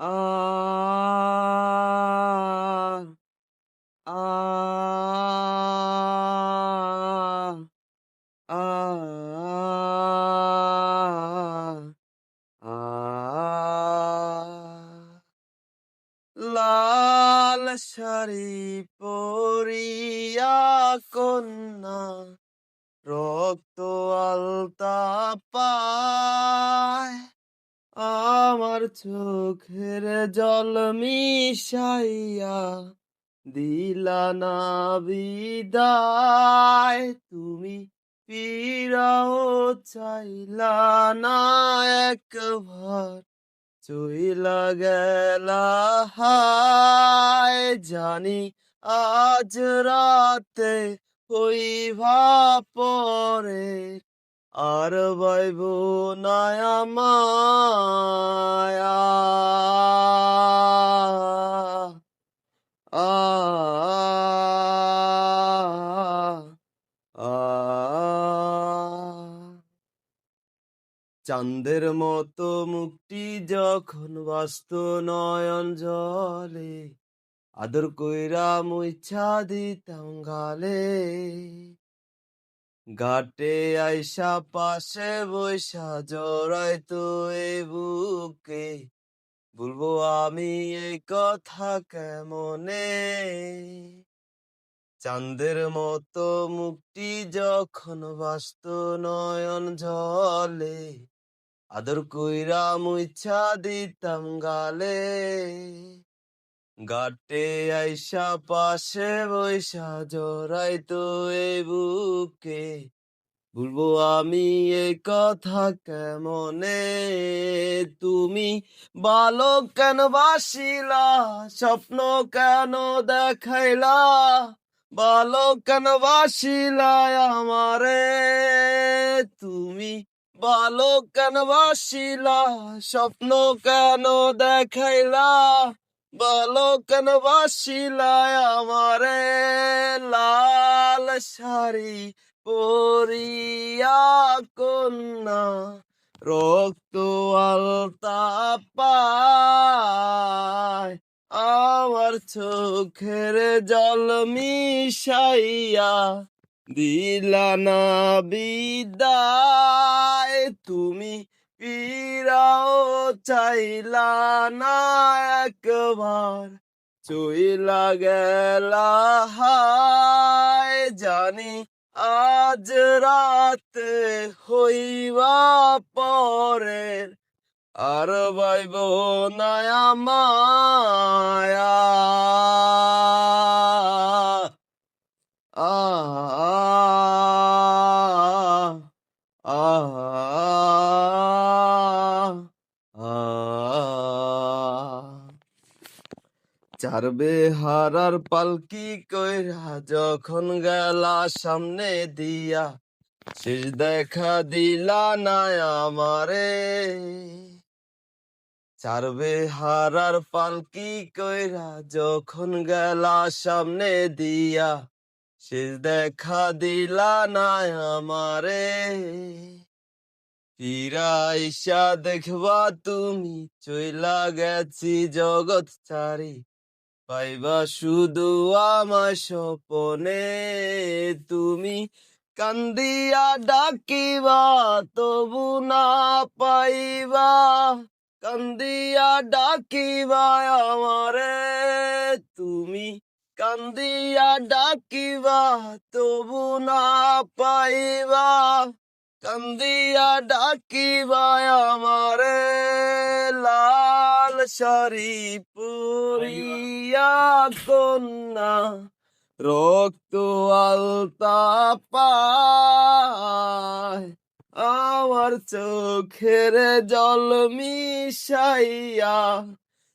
আ আ আ লাল শাড়ি পরিয়া কন্যা রক্ত আলতা পায় আমার চোখের জল মিশাইয়া দিলা না বিদায়। তুমি ফিরাও চাইলা না একবার। চইলা গেলা হায়, জানি আজ রাতে হইবা পরে। আর বাইব নায়া মায়া চাঁদের মতো মুক্তি যখন বাস্ত নয়ন জলে, আদর কইরা মুইছা দিতাম গালে। ঘাটে আইসা পাশে বৈশা জড়াই তো এ বুকে, বলব আমি এই কথা কেমনে? চাঁদের মতো মুক্তি যখন বাস্ত নয়ন জলে আদর কইরা মুইছা দিতাম গালে। ঘাটে আইসা পাশে বৈশা জড়াই তো এ বুকে বলব আমি এই কথা কেমনে? তুমি ভালো কেন বাসিলা, স্বপ্ন কেন দেখাইলা? ভালো কেন আমারে? তুমি ভালো কেন বাসিলা? স্বপ্ন কেন দেখাইলা? ভালো কেন আমারে? লাল শাড়ি পরিয়া কন্যা, রক্ত আলতা পায়। আমার চোখের জল মিশাইয়া দিলা না বিদায়। তুমি ফিরাও চাইলা না একবার। চইলা গেলা হায়, জানি আজ রাতে হইবা পরের। আর বাইব নায়া মায়া। আ আ চারবে হারার পালকি কইরা যখন গেলা সামনে দিয়া, শেষ দেখা দিলা না আমারে। চারবে হারার পালকি কইরা? যখন গেলা সামনে দিয়া, শেষ দেখা দিলা না আমারে। ফিরা ইসা দেখবা তুমি, চইলা গেছি জগৎ চারি। পাইবা শুধু আমার স্বপনে। তুমি কান্দিয়া ডাকিবা, তবু না পাইবা। কান্দিয়া ডাকিবা আমারে। তুমি কান্দিয়া ডাকিবা, তবু না পাইবা। কান্দিয়া ডাকিবা আমারে, লাল শাড়ি পুরিয়া কন্যা, রক্ত আলতা পায়। আমার চোখের জল মিশাইয়া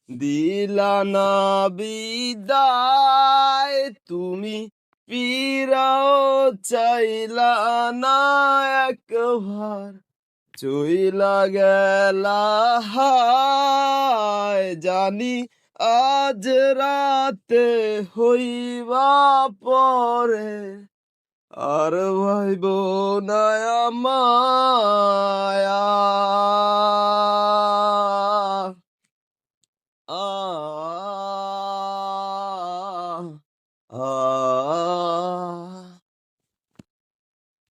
দিলা না বিদায়, তুমি পিরাও চাইলা না একবার। চইলা গেলা হায়, জানি আজ রাতে হইবা পরে। আর ভাইব না মায়া